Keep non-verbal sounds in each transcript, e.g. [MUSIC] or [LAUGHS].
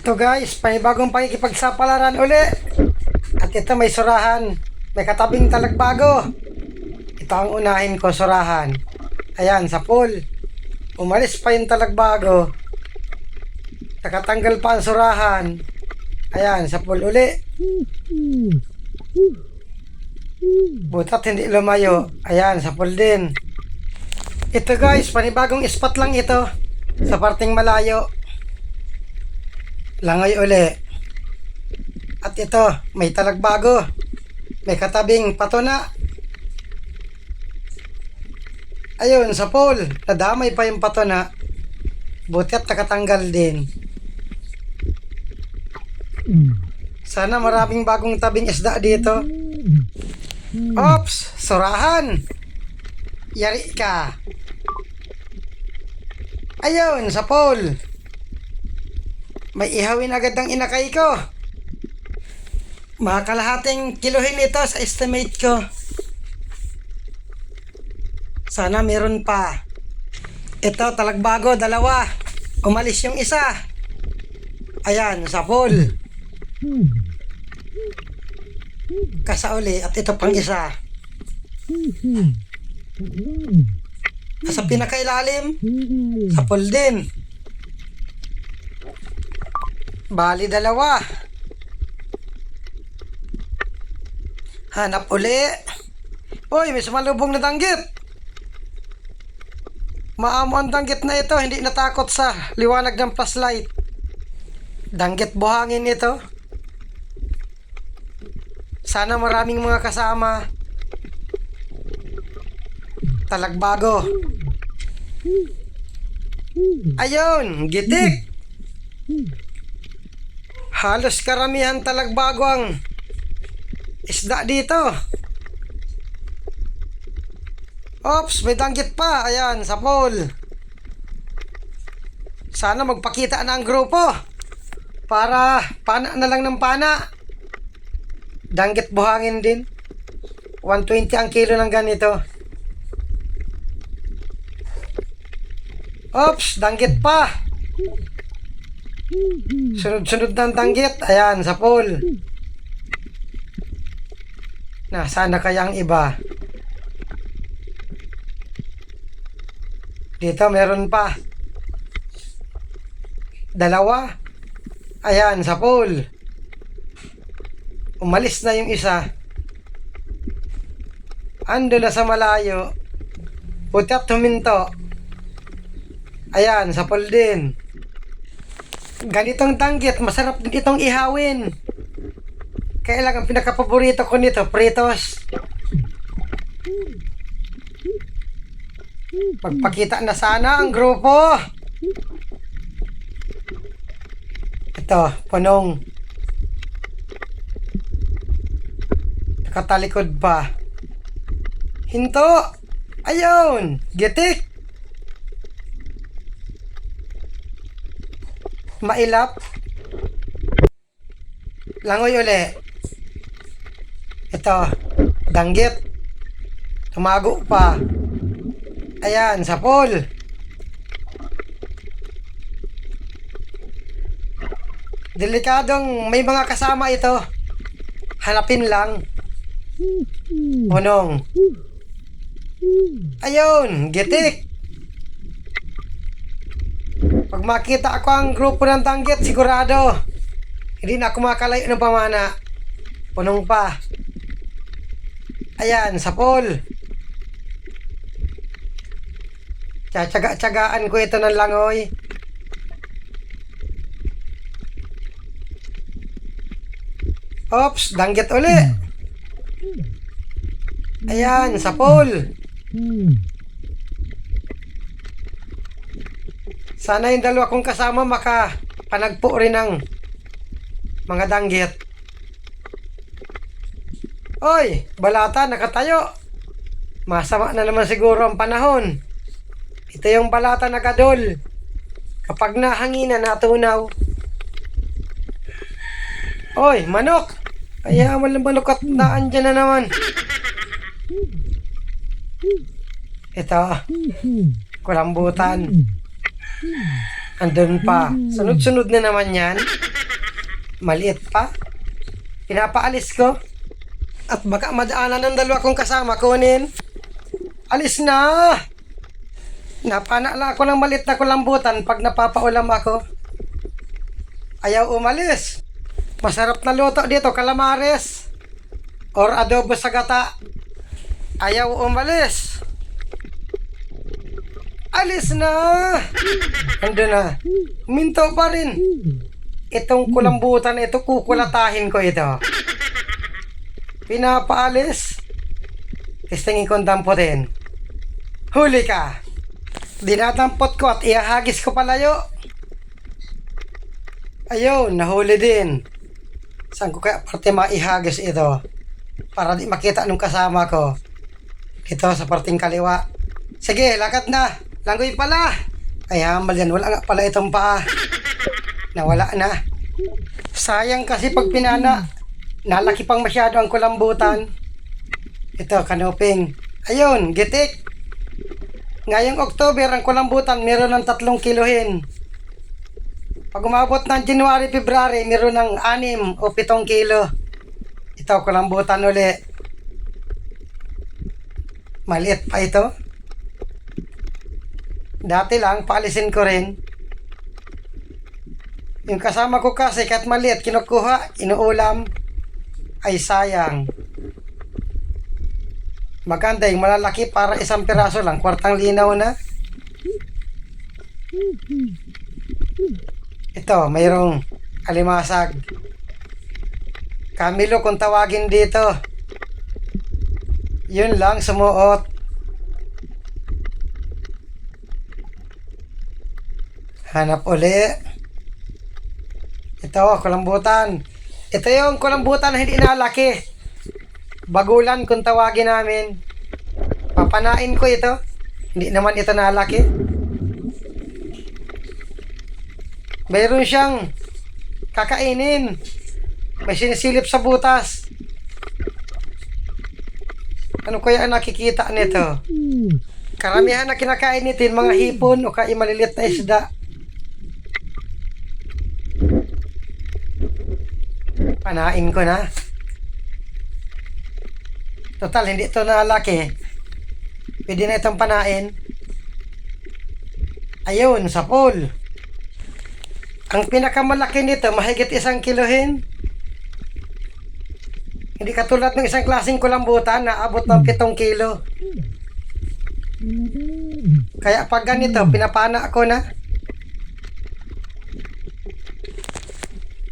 Ito guys, panibagong pakikipagsapalaran uli. At ito may surahan. May katabing talagbago. Ito ang unahin ko surahan. Ayan, sa pool. Umalis pa yung talagbago. Nakatanggal pa ang surahan. Ayan, sa pool uli. Butat hindi lumayo. Ayan, sa pool din. Ito guys, panibagong spot lang ito. Sa parting malayo. Langoy uli. At ito, may talagbago. May katabing patuna. Ayun, sa pool. Nadamay pa yung patuna. Buti at nakatanggal din. Sana maraming bagong tabing isda dito. Ops! Surahan! Yari ka! Ayun, sa pool. May ihawin agad ang inakay ko. Mga kalahating kiluhin ito sa estimate ko. Sana meron pa. Ito, talagbago, dalawa. Umalis yung isa. Ayan, sa pool. Kasauli at ito pang isa. Sa pinakailalim, sa pool din. Bali dalawa. Hanap uli. Uy, may sumalubong na danggit. Maamo ang danggit na ito, hindi natakot sa liwanag ng flashlight. Danggit buhangin ito. Sana maraming mga kasama. Talagbago. Ayun, gitik. Halos karamihan talagbago ang isda dito. Ops, may danggit pa. Ayan, sa pool. Sana magpakita na ang grupo. Para pana na lang ng pana. Danggit buhangin din. 120 ang kilo ng ganito. Ops, danggit pa. Sunod-sunod ng danggit. Ayan, sa pool. Nasaan na kaya ang iba? Dito, meron pa. Dalawa. Ayan, sa pool. Umalis na yung isa. Ando na sa malayo. Puti at huminto. Ayan, sa pool din. Ganitong tanggit, masarap din itong ihawin. Kaya lang, ang pinakapaborito ko nito, pritos. Pagpakita na sana ang grupo. Ito, punong. Nakatalikod pa. Hinto! Ayun! Gitik! Mailap. Langoy uli. Ito, danggit. Tumago pa. Ayan, sa pool. Delikadong may mga kasama ito. Hanapin lang. Punong. Ayun, gitik. Pag makita ako ang grupo ng tanggit, sigurado. Hindi na ako makalayo ng pamana. Punong pa. Ayan, sa pool. Tsatsaga-tsagaan ko ito ng langoy. Ops, danggit uli. Ayan, sa pool. Sana yung dalawa kong kasama maka panagpo rin ng mga danggit. Oy, balata, nakatayo. Masama na naman siguro ang panahon. Ito yung balata na kadol. Kapag nahangina, natunaw. Oy, manok! Kaya mo lang manok at naandyan na naman. Ito, kulambutan. Andun pa. Sunod-sunod na naman yan. Maliit pa. Pinapaalis ko. At baka madaanan ng dalawa kong kasama kunin. Alis na! Napana lang ako ng maliit na kulambutan pag napapaulam ako. Ayaw umalis. Masarap na luto dito, kalamares. Or adobo sa gata. Ayaw umalis. Alis na! Ando na. Minto pa rin. Itong kulambutan ito, kukulatahin ko ito. Pinapaalis. Testingin ko ang damputin. Huli ka! Dinadampot ko at ihahagis ko palayo. Ayun, nahuli din. Saan ko kaya parte maihagis ito? Para di makita nung kasama ko. Dito sa parting kaliwa. Sige, lakad na. Langgoy pala. Ay, hamal yan. Wala nga pala itong paa. Nawala na. Sayang kasi pag pinana, nalaki pang masyado ang kulambutan. Ito, kanuping. Ayun, gitik. Ngayong October, ang kulambutan meron ng tatlong kilohin. Pag umabot ng January, February, meron ng anim o pitong kilo. Ito, kulambutan uli. Maliit pa ito. Dati lang, paalisin ko rin. Yung kasama ko kasi, kahit maliit, kinukuha, inuulam, ay sayang. Maganda yung malalaki para isang piraso lang, kwartang linaw na. Ito, mayroong alimasag. Camilo kung tawagin dito. Yun lang, sumuot. Hanap uli. Ito, kulambutan. Ito yung kulambutan na hindi nalaki. Bagulan kung tawagin namin. Papanain ko ito. Hindi naman ito nalaki. Mayroon siyang kakainin. May sinisilip sa butas. Ano kaya ang nakikita nito? Karamihan na kinakain nito mga hipon o kaya maliliit na isda. Panain ko na. Total, hindi ito nalaki. Pwede na itong panain. Ayun, sa pool. Ang pinakamalaki nito, mahigit isang kilohin. Hindi katulad ng isang klaseng kulambutan na abot ng pitong kilo. Kaya pag ganito, pinapana ko na.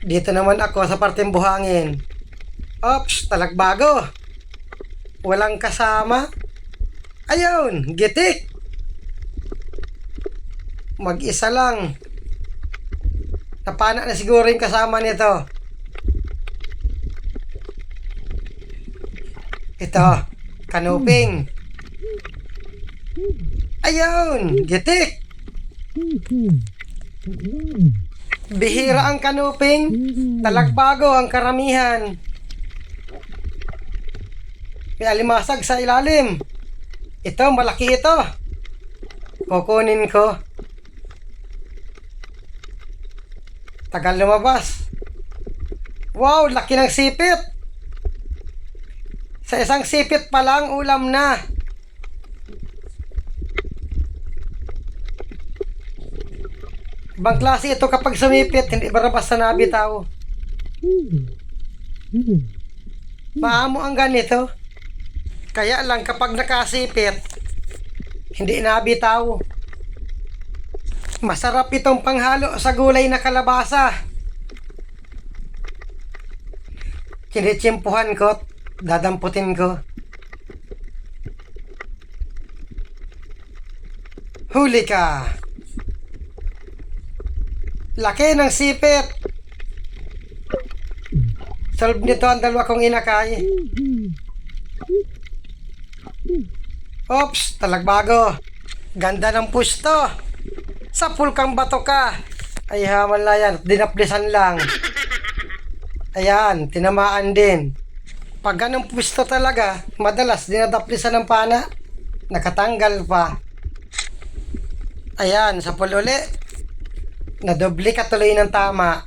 Dito naman ako sa parteng buhangin. Ops, talagbago. Walang kasama. Ayun, gitik. Mag-isa lang. Napana na siguro yung kasama nito. Ito, kanuping. Ayun, gitik. Bihira ang kanuping. Talagbago ang karamihan. May alimasag sa ilalim. Ito, malaki ito. Kukunin ko. Tagal lumabas. Wow, laki ng sipit. Sa isang sipit pa lang, ulam na. Ibang klase ito kapag sumipit, hindi barabas sa nabitaw. Maamo ang ganito. Kaya lang kapag nakasipit, hindi nabitaw. Masarap itong panghalo sa gulay na kalabasa. Kinitsimpuhan ko, dadamputin ko. Huli ka. Laki ng sipit. Solve nito ang dalawa kong inakay. Oops, talagbago. Ganda ng pusto. Sa pulkang bato ka. Ay hamal na yan. Dinaplisan lang. Ayan, tinamaan din. Pag ganong pwesto talaga, madalas dinadaplisan ng pana. Nakatanggal pa. Ayan, sa pululi. Nadoble ka tuloy ng tama.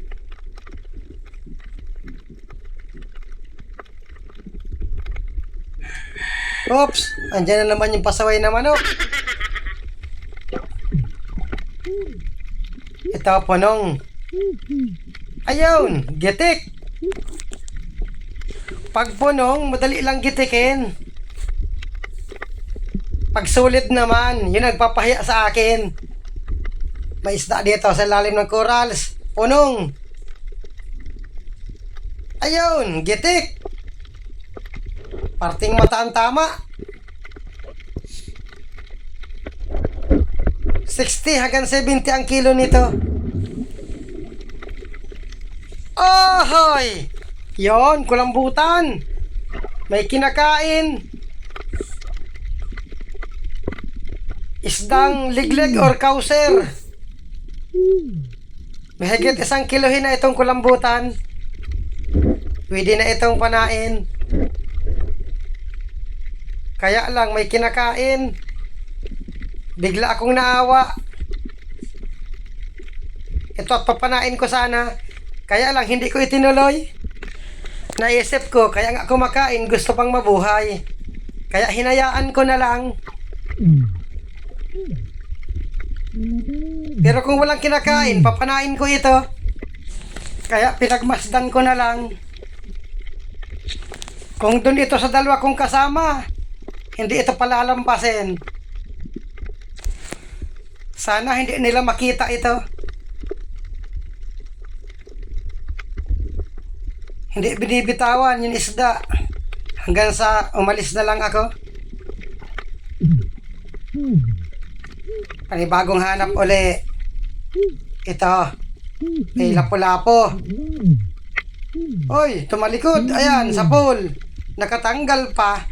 Oops! Andiyan na naman yung pasaway na manok. Ito, po punong. Ayun! Gitik! Pag punong, madali lang gitikin. Pag sulit naman, yun nagpapahiya sa akin. May isda dito sa lalim ng corals. Punong. Ayun, gitik. Parting mata ang tama. 60 hanggang 70 ang kilo nito. Ahoy! Yon, kulambutan. May kinakain. Isdang ligleg or kauser. Mahigit isang kilohin na itong kulambutan. Pwede na itong panain. Kaya lang may kinakain. Bigla akong naawa. Ito at papanain ko sana. Kaya lang hindi ko itinuloy. Naisip ko, kaya nga kumakain, gusto pang mabuhay. Kaya hinayaan ko na lang. Pero kung walang kinakain, papanain ko ito. Kaya pinagmasdan ko na lang. Kung doon ito sa dalawa kong kasama, hindi ito palalampasin. Sana hindi nila makita ito. Hindi binibitawan yung isda. Hanggang sa umalis na lang ako. Panibagong hanap uli. Ito. May lapo-lapo. Oy, tumalikod. Ayan, sa pool. Nakatanggal pa.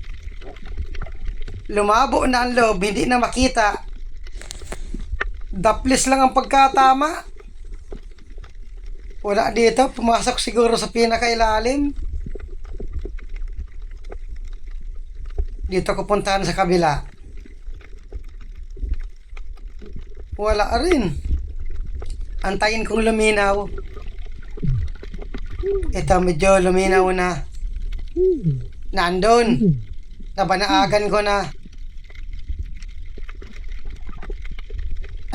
Lumabo na ang loob, hindi na makita. Daplis lang ang pagkatama. Wala dito, pumasok siguro sa pinakailalim. Dito ko puntahan sa kabila. Wala rin. Antayin kong luminaw. Ito medyo luminaw na. Nandun. Nabanaagan ko na.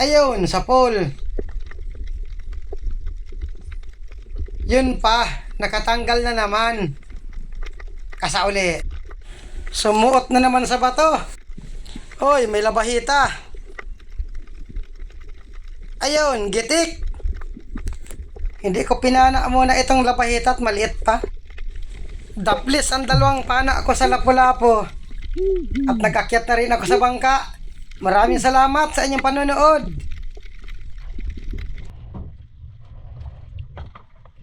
Ayun, sa pole. Yun pa, nakatanggal na naman. Kasauli. Sumuot na naman sa bato. Hoy, may labahita. Ayun, gitik. Hindi ko pinana muna itong labahita at maliit pa. Daplis ang dalawang pana ako sa lapu-lapo. At nagakyat na rin ako sa bangka. Maraming salamat sa inyong panonood.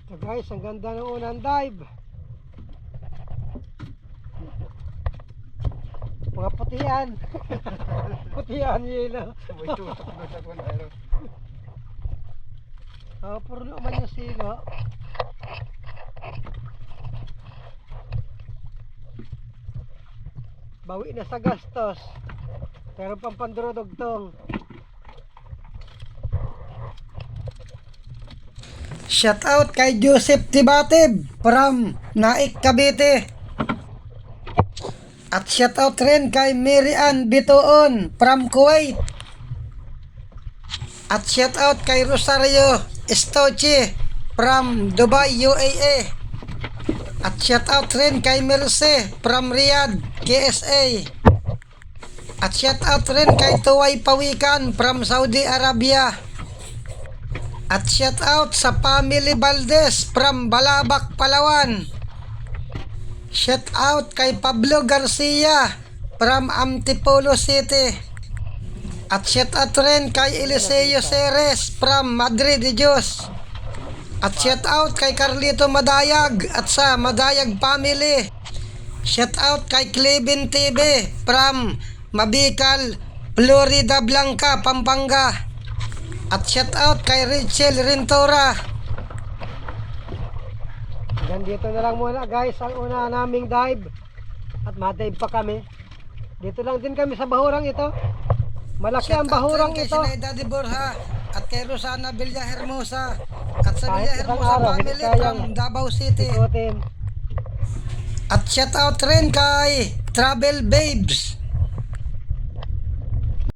Ito guys, ang ganda ng unang dive. Mga putian. [LAUGHS] putian yelo. Ah, puro naman yung silo. Bawi na sa gastos. Pero pang pandurudugtong. Shout out kay Joseph Tibatib from Naik Cavite. At shout out rin kay Mary Ann Bitoon from Kuwait. At shout out kay Rosario Estoche from Dubai, UAE. At shout out rin kay Merce from Riyadh, KSA. At shout out rin kay Tuway Pawikan from Saudi Arabia. At shout out sa family Valdez from Balabak, Palawan. Shout out kay Pablo Garcia from Antipolo City. At shout out rin kay Eliseo Ceres from Madrid de Dios. At shout out kay Carlito Madayag at sa Madayag family. Shout out kay Clevin TV from Mabikal, Florida Blanca, Pampanga. At shout out kay Rachel Rentora. Hanggang dito na lang muna guys ang una naming dive. At ma-dive pa kami. Dito lang din kami sa bahurang ito. Malaki ang bahurang ito. Kay Daddy Borja at kay Rosana Villa Hermosa at sa Villa Kahit isang Hermosa araw, family from Davao City. Ikutin. At shout out rin kay Travel Babes.